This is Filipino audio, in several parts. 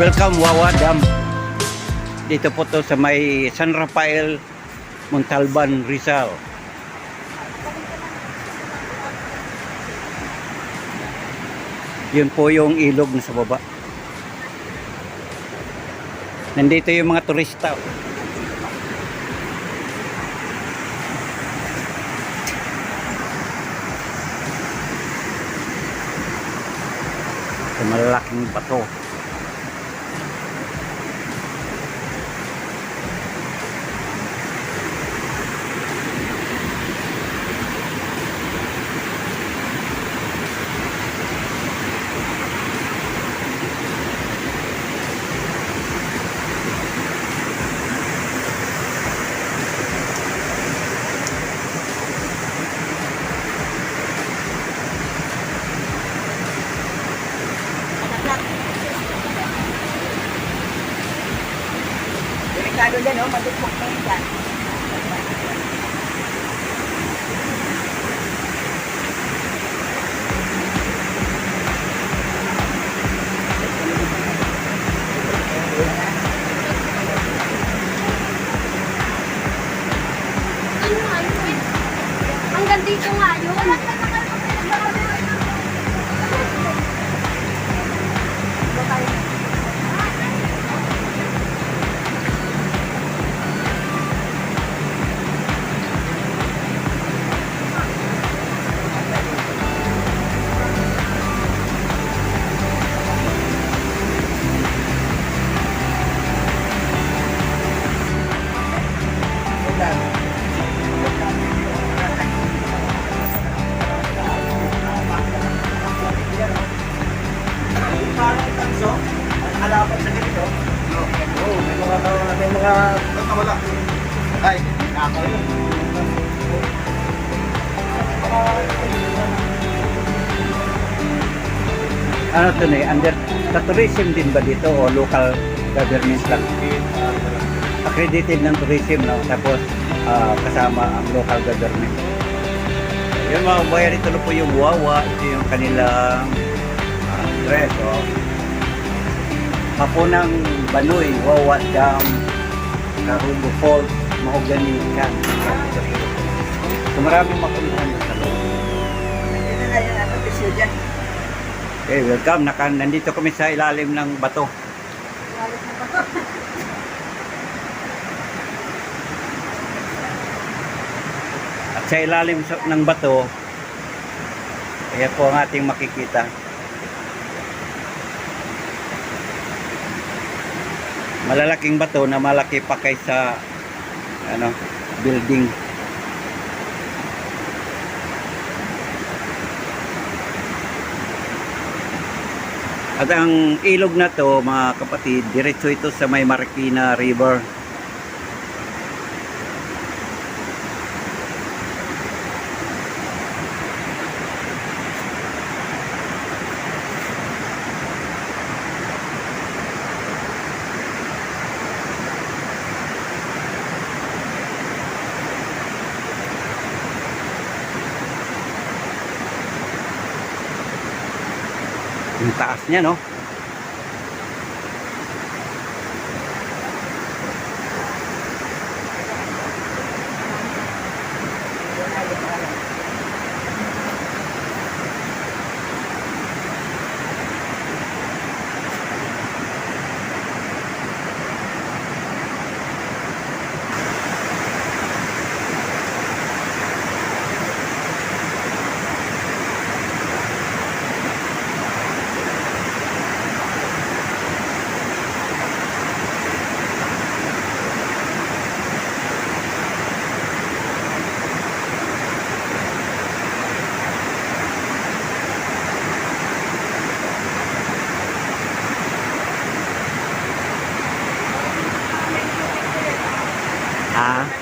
Welcome Wawa Dam. Dito po to sa may San Rafael, Montalban, Rizal. Yun po yung ilog na sa baba. Nandito yung mga turista. Sa malalaking bato. Ano eh, under sa tourism din ba dito o local government lang? Accredited ng tourism no? Tapos ah, kasama ang local government. Yun mga bayan ito na po yung Wawa, ito yung kanilang uh, dress. Oh. Hapunang Banoy, Wawa Dam, Karubo Falls, Mahogany Camp. So maraming makunahan sa loob. Hindi na yan, ano, dyan. Okay, welcome. Naka, nandito kami sa ilalim ng bato. At sa ilalim ng bato, ayan po ang ating makikita. Malalaking bato na malaki pa kaysa ano, building. At ang ilog na to, mga kapatid, diretso ito sa may Marikina River. Taas niya, no? Ha?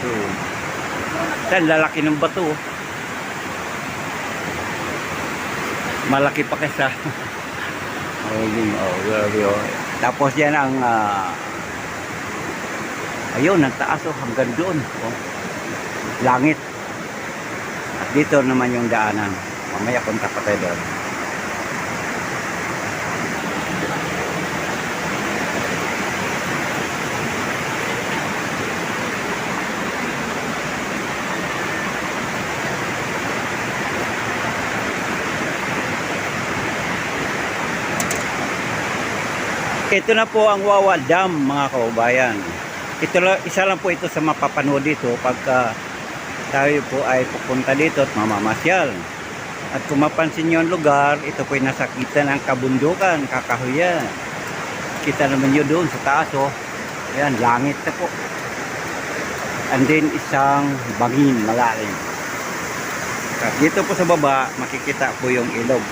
So, yan, lalaki ng bato. Malaki pa kaysa. oh, oh, grabe, oh. Tapos yan ang ah, ayun, ang taas oh, hanggang doon. Oh. Langit. At dito naman yung daanan. Mamaya punta pa tayo doon. Ito na po ang Wawa Dam mga kaubayan. Ito isa lang po ito sa mapapanood dito pagka tayo po ay pupunta dito at mamamasyal. At kung mapansin nyo ang lugar, ito po ay nasa kita ng kabundukan, kakahuyan. Kita naman nyo doon sa taas oh. Ayan, langit na po. And then isang bangin malalim. At dito po sa baba, makikita po yung ilog.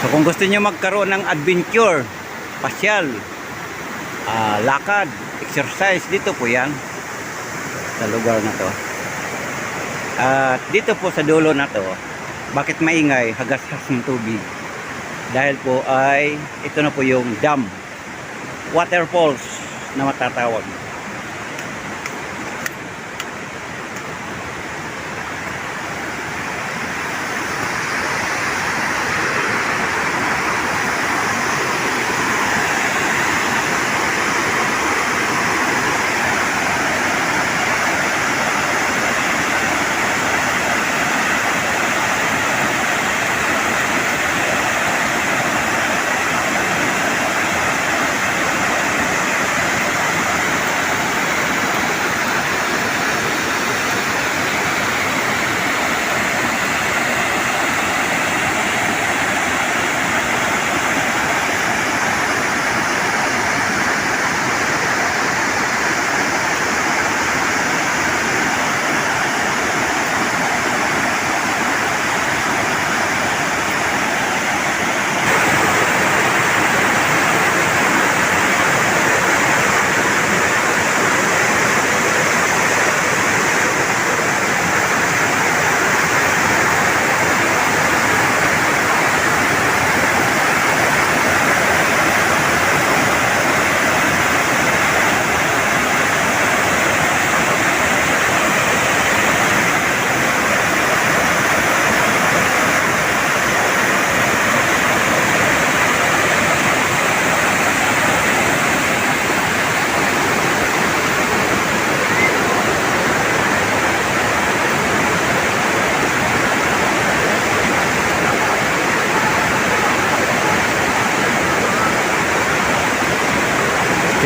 So kung gusto niyo magkaroon ng adventure, pasyal, ah, lakad, exercise, dito po yan sa lugar na to. At dito po sa dulo na to, bakit maingay, hagas-has ng tubig? Dahil po ay, ito na po yung dam, waterfalls na matatawag.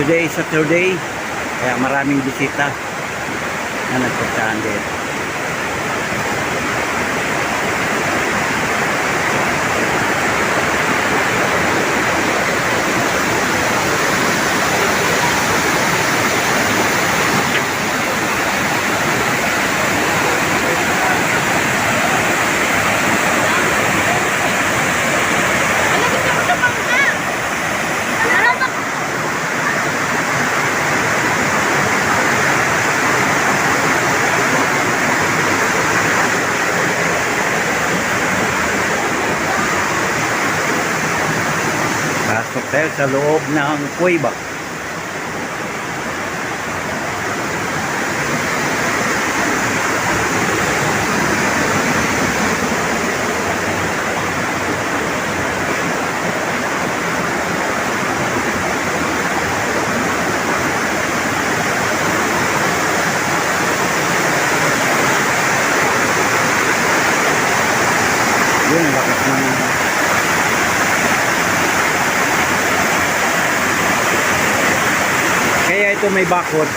Today Saturday, kaya maraming bisita na nagpuntahan dito. Tayo sa loob ng kuweba. Yun, lakas ng Kaya ito may bakod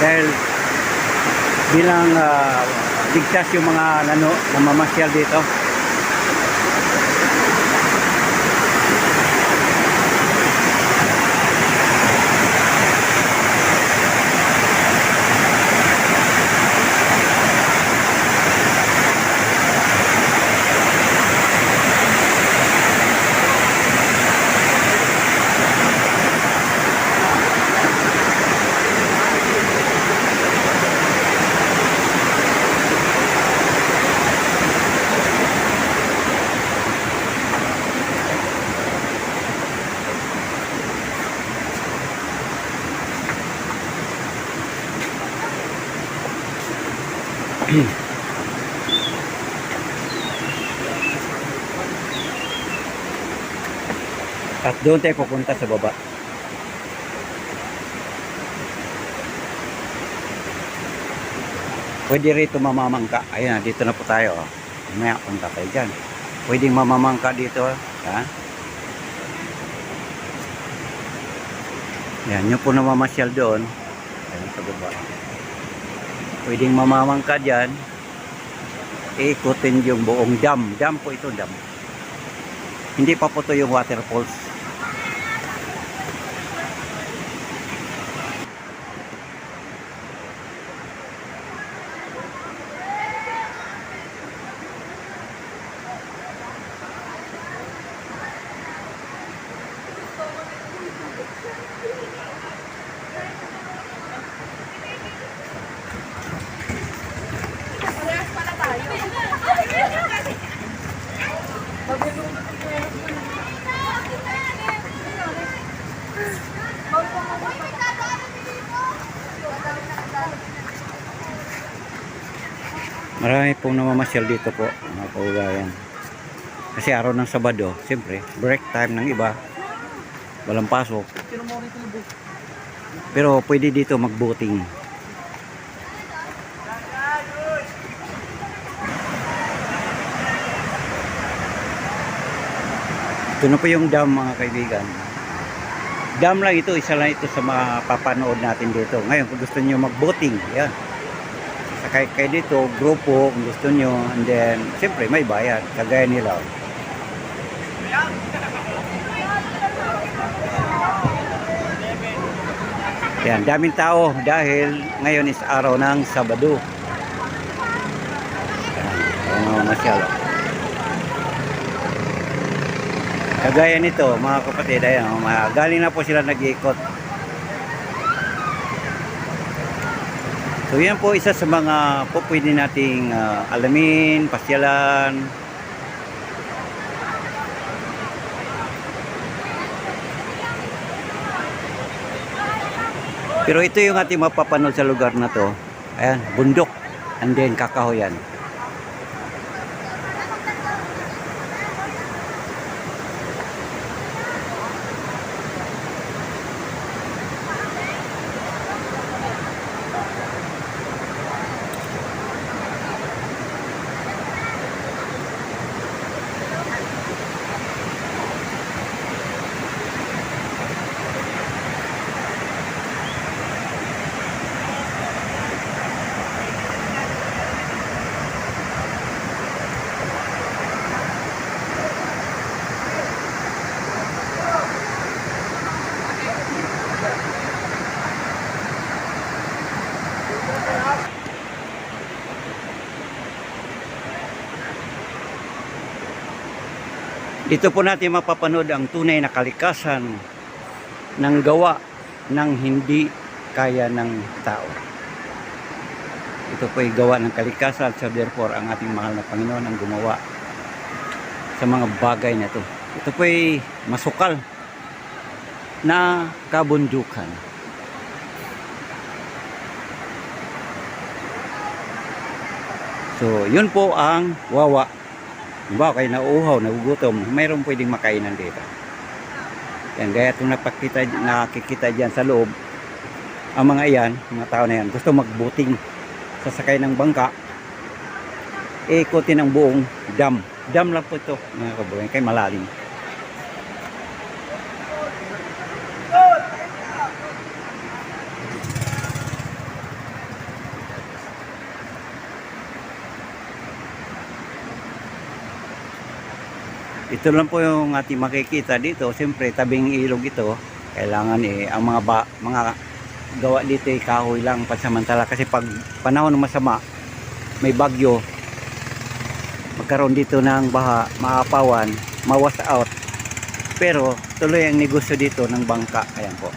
dahil bilang ah, ligtas yung mga ano, namamasyal dito. Doon tayo pupunta sa baba. Pwede rito mamamangka. Ayan, dito na po tayo. Oh. Punta tayo dyan. Pwedeng mamamangka dito. Ha? Yan, yung po namamasyal doon. Ayan sa baba. Pwedeng mamamangka dyan. Ikutin yung buong dam. Dam po ito, dam. Hindi pa po to yung waterfalls. Marami pong namamasyal dito po, mga kaugayan. Kasi araw ng Sabado, siyempre, break time ng iba. Walang pasok. Pero pwede dito mag-boating. Ito na po yung dam mga kaibigan. Dam lang ito, isa lang ito sa mga papanood natin dito. Ngayon, kung gusto niyo mag-boating, yan. Sakay kayo dito, grupo, kung gusto nyo. And then, siyempre, may bayad. Kagaya nila. Yan, daming tao dahil ngayon is araw ng Sabado. Yan, masyal. Kagaya nito, mga kapatid, ayan, mga, galing na po sila nag-iikot. So yan po isa sa mga po pwede nating ah, alamin, pasyalan. Pero ito yung ating mapapanood sa lugar na to. Ayan, bundok. And then kakahoyan. Dito po natin mapapanood ang tunay na kalikasan ng gawa ng hindi kaya ng tao. Ito po ay gawa ng kalikasan, so therefore ang ating mahal na Panginoon ang gumawa sa mga bagay na ito. Ito po ay masukal na kabundukan. So, yun po ang wawa Diba, kayo nauuhaw, nagugutom, mayroong pwedeng makainan dito. Yan, kaya itong napakita, nakikita dyan sa loob, ang mga iyan, mga tao na yan, gusto magbuting sasakay ng bangka, ikutin ang buong dam. Dam lang po ito, mga kabayan, kay malalim. Ito lang po yung ating makikita dito. Siyempre, tabing ilog ito. Kailangan eh, ang mga ba, mga gawa dito ay kahoy lang pansamantala. Kasi pag panahon masama, may bagyo, magkaroon dito ng baha, maapawan, mawas out. Pero tuloy ang negosyo dito ng bangka. Ayan po.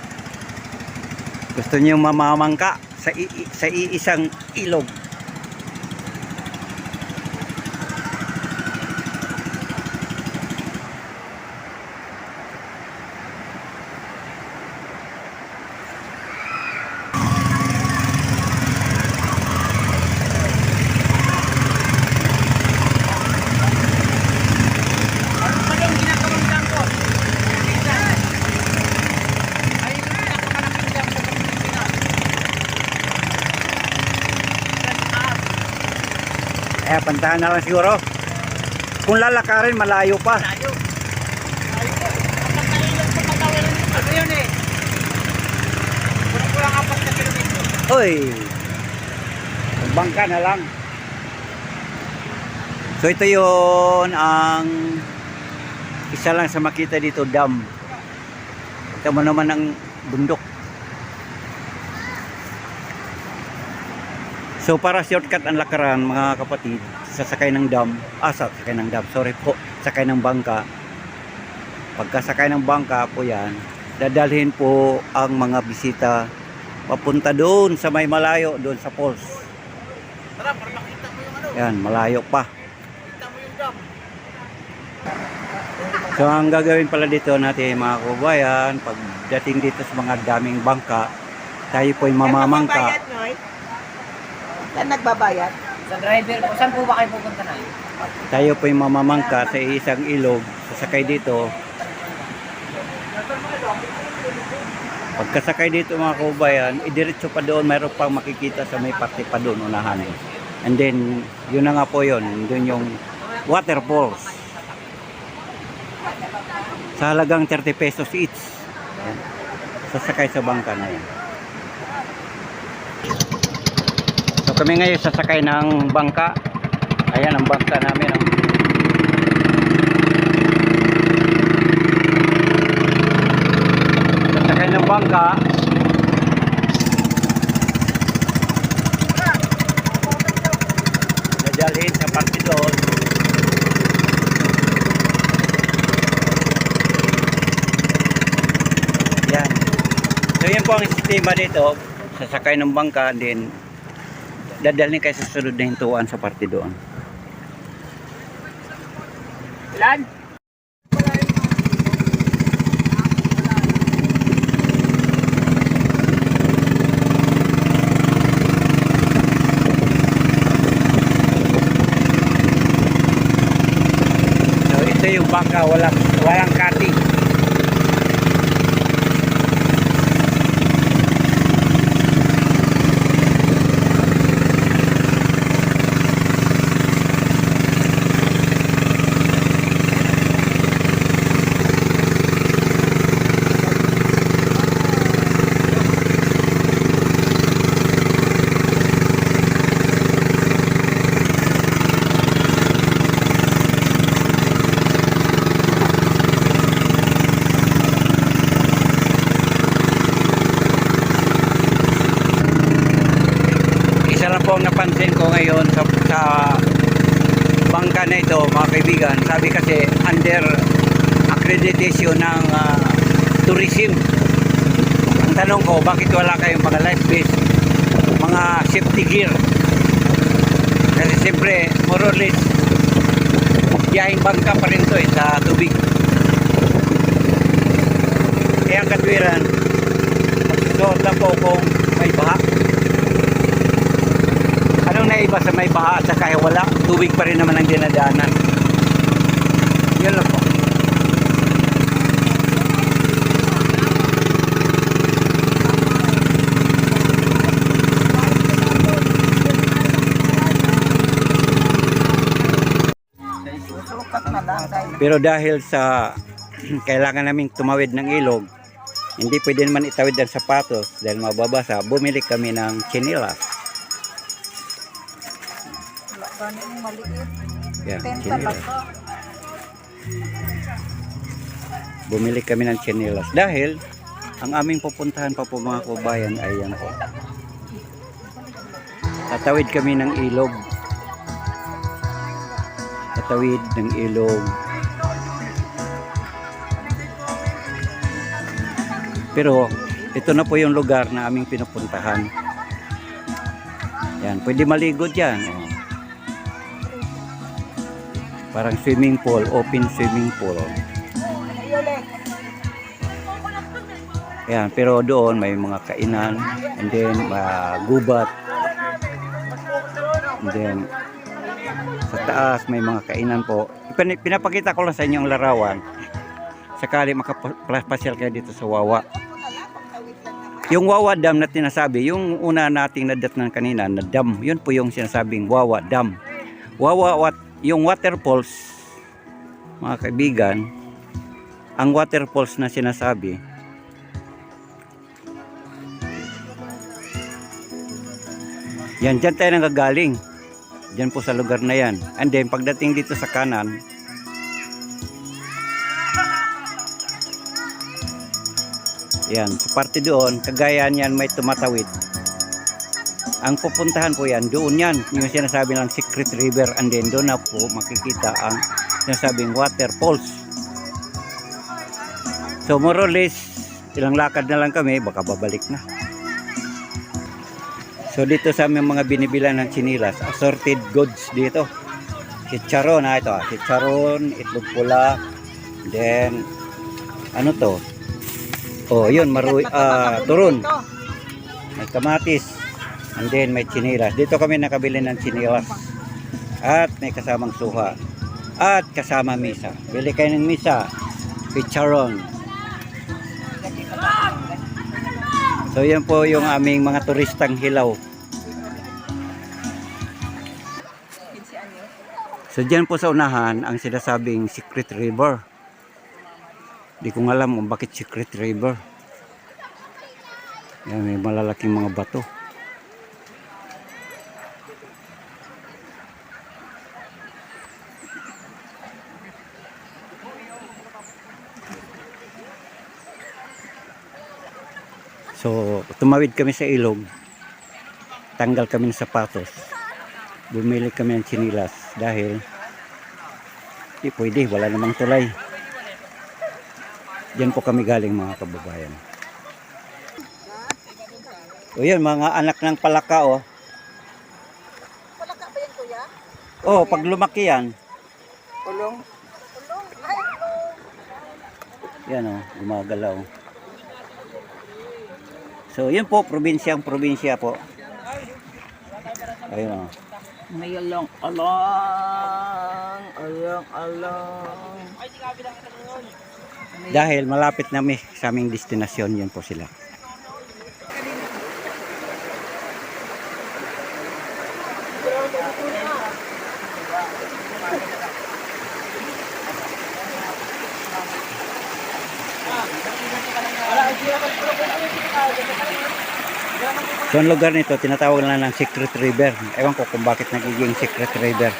Gusto niyo mamamangka sa, i- sa iisang ilog. Pantahan na lang siguro. Kung lalakarin, malayo pa. Tayo. Tayo po. Ano yun eh? Apat na kilometro. Uy! Bangka na lang. So ito yon ang isa lang sa makita dito, dam. Ito mo naman ang bundok. So para shortcut ang lakaran mga kapatid, sasakay ng dam, ah sasakay ng dam, sorry po, sakay ng bangka. Pagkasakay ng bangka po yan, dadalhin po ang mga bisita papunta doon sa may malayo, doon sa falls. Tara, para makita mo yung ano. Yan, malayo pa. Makita mo yung dam. So ang gagawin pala dito natin mga kubayan, pagdating dito sa mga daming bangka, tayo po'y mamamangka. Saan nagbabayad? Sa driver po, saan po ba kayo pupunta na yun? Tayo po'y mamamangka sa isang ilog, sasakay dito. Pagkasakay dito mga kubayan, idiretso pa doon, mayroon pang makikita sa may parte pa doon, unahan eh. And then, yun na nga po yun, doon yung waterfalls. Sa halagang 30 pesos each. Yan. Sasakay sa bangka na yan. So kami ngayon sasakay ng bangka. Ayan ang bangka namin. Oh. Sasakay ng bangka. Dadalhin sa parte doon. Yan. So yan po ang sistema dito. Sasakay ng bangka din dadalhin kayo sa sunod na hintuan sa parte doon. Ilan? So ito yung bangka, walang, walang kati. Isa lang po ang napansin ko ngayon sa, sa bangka na ito mga kaibigan. Sabi kasi under accreditation ng ah, tourism. Ang tanong ko, bakit wala kayong mga life vest, mga safety gear? Kasi siyempre, more or less, biyahing bangka pa rin to eh, sa tubig. Kaya ang katwiran, magsusuot lang po kung may baha. Anong naiba sa may baha at saka wala? Tubig pa rin naman ang dinadaanan. Yun lang po. Pero dahil sa kailangan naming tumawid ng ilog, hindi pwede naman itawid ng sapatos dahil mababasa. Bumili kami ng chinelas. Ganun maliit. Yan, chinelas. talaga. Bumili kami ng chinelas dahil ang aming pupuntahan pa po mga kubayan ay yan po. Tatawid kami ng ilog. Tatawid ng ilog. Pero ito na po yung lugar na aming pinupuntahan. Yan, pwede maligo dyan. Oh. Parang swimming pool, open swimming pool. Yan, pero doon may mga kainan and then uh, gubat. And then sa taas may mga kainan po. Pin- Pinapakita ko lang sa inyo ang larawan. Sakali makapasyal kayo dito sa Wawa. Yung Wawa Dam na tinasabi, yung una nating nadatnan kanina na dam, yun po yung sinasabing Wawa Dam. Wawa wat yung waterfalls mga kaibigan, ang waterfalls na sinasabi Yan, dyan tayo nagagaling. Dyan po sa lugar na yan. And then, pagdating dito sa kanan, yan, sa parte doon, kagaya yan may tumatawid. Ang pupuntahan po yan, doon yan, yung sinasabi ng Secret River, and then doon na po makikita ang sinasabing waterfalls. So, more or less, ilang lakad na lang kami, baka babalik na. So dito sa aming mga binibilan ng chinilas, assorted goods dito. Chicharon ha ito, ah, chicharon, itlog pula, then ano to? Oh, yun, maru ah, turon. May kamatis, and then may chinilas. Dito kami nakabili ng chinilas. At may kasamang suha. At kasama misa. Bili kayo ng misa. Chicharon. So yan po yung aming mga turistang hilaw. So dyan po sa unahan ang sinasabing Secret River. Di ko alam kung bakit Secret River. Yan, may malalaking mga bato. So, tumawid kami sa ilog. Tanggal kami ng sapatos. Bumili kami ng chinilas dahil di pwede, wala namang tulay. Diyan po kami galing mga kababayan. O yan, mga anak ng palaka oh. Palaka ba yan, kuya? Oh, pag lumaki yan, Ulong. yan oh, gumagalaw. So, yun po, probinsyang probinsya po. Ayun oh. May along, along, along, along. Dahil malapit na mi sa aming destinasyon, yan po sila. So ang lugar nito, tinatawag na ng Secret River. Ewan ko kung bakit nagiging Secret River.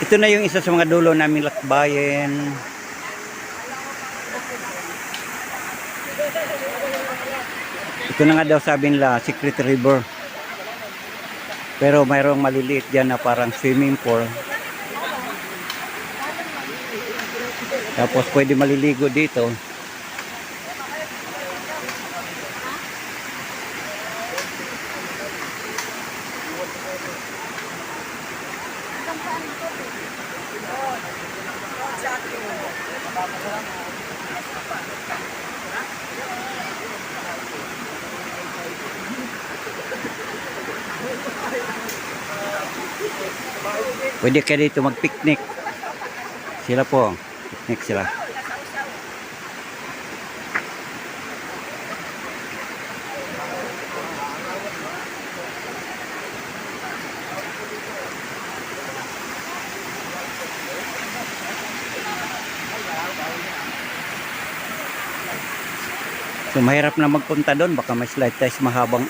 Ito na yung isa sa mga dulo naming lakbayin. Ito na nga daw sabi nila, Secret River. Pero mayroong maliliit dyan na parang swimming pool. Tapos pwede maliligo dito. Pwede kayo dito mag-picnic. Sila po, picnic sila. So mahirap na magpunta doon, baka may slide tayo mahabang.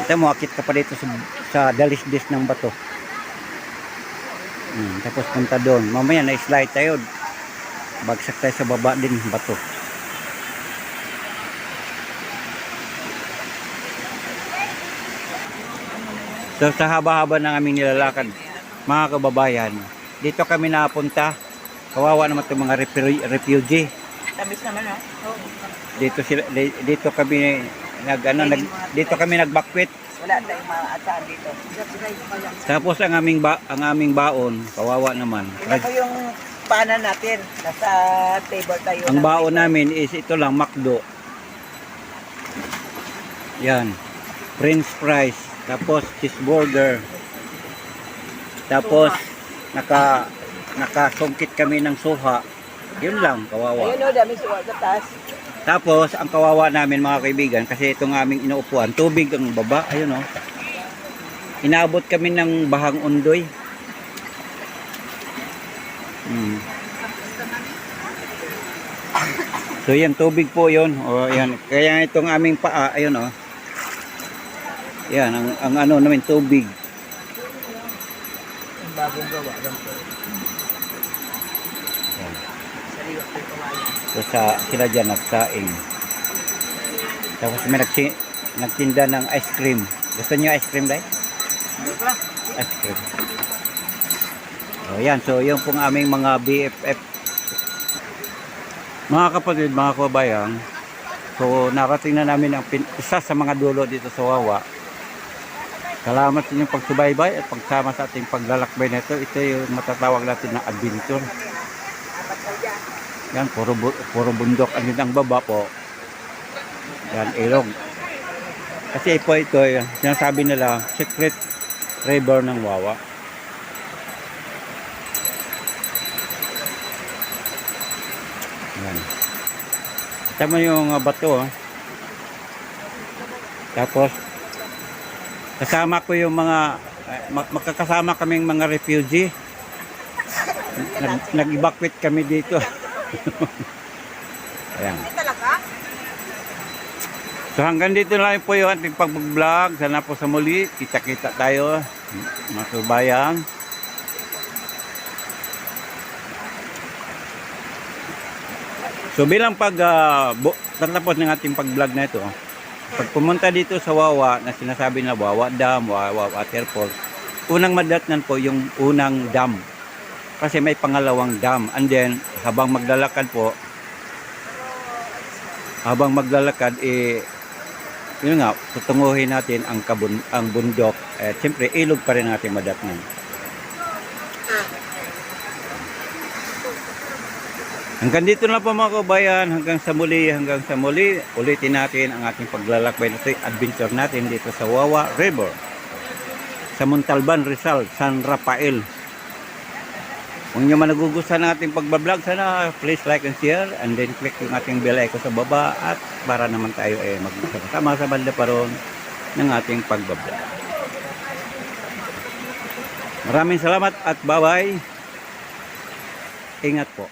Kita mo, akit ka pa dito sa, sa dalisdis ng bato. Hmm, tapos punta doon. Mamaya na-slide tayo. Bagsak tayo sa baba din, bato. So sa haba-haba ng aming nilalakad, mga kababayan, dito kami napunta. Kawawa naman itong mga refu- refugee. Tamis naman, ha? Oo. Dito sila di- dito kami nag ano nag dito kami nagbakwit. Wala tayong maasahan dito. Tapos ang aming ba, ang aming baon, kawawa naman. Tingnan mo yung paanan natin. Nasa table tayo. Ang ng baon table. namin is ito lang McDo. Yan. French fries, tapos cheeseburger. Tapos naka nakasungkit kami ng suha. Yun lang, kawawa. Ayun o, dami suwa sa taas. Tapos, ang kawawa namin mga kaibigan, kasi itong aming inuupuan, tubig ang baba, ayun o. Inaabot kami ng bahang undoy. Hmm. So yan, tubig po yun. O, yan. Kaya itong aming paa, ayun o. Yan, ang, ang ano namin, tubig. Ang bagong gawa. So sa, sila dyan nagsaing. Tapos may nagsi, nagtinda ng ice cream. Gusto niyo ice cream, Day? Ice cream. So yan, so yung pong aming mga BFF. Mga kapatid, mga kabayan, so narating na namin ang pin- isa sa mga dulo dito sa Wawa. Salamat sa inyong pagsubaybay at pagsama sa ating paglalakbay nito. Ito yung matatawag natin na adventure. Yan, puro, puro bundok. Andun ang baba po. Yan, ilog. Kasi po ito, yan, sinasabi nila, secret river ng Wawa. Yan. Tama yung uh, bato, oh. Tapos, kasama ko yung mga, eh, mag- magkakasama kaming mga refugee. Nag, nag-evacuate kami dito. Ayan. So hanggang dito lang po yung ating pag-vlog. Sana po sa muli, kita-kita tayo mga kabayan. So bilang pag uh, tatapos ng ating pag-vlog na ito, pag pumunta dito sa Wawa na sinasabi na Wawa Dam, Wawa Waterfall, unang madatnan po yung unang dam. Kasi may pangalawang dam. And then, habang maglalakad po, habang maglalakad, eh, yun nga, tutunguhin natin ang, kabun, ang bundok. Eh, Siyempre, ilog pa rin natin madatnan. Hanggang dito na po mga kabayan, hanggang sa muli, hanggang sa muli, ulitin natin ang ating paglalakbay na adventure natin dito sa Wawa River. Sa Montalban, Rizal, San Rafael. Kung nyo man nagugustuhan ng ating pagbablog, sana please like and share and then click yung ating bell icon sa baba at para naman tayo eh magsama sa banda pa ron ng ating pagbablog. Maraming salamat at bye-bye. Ingat po.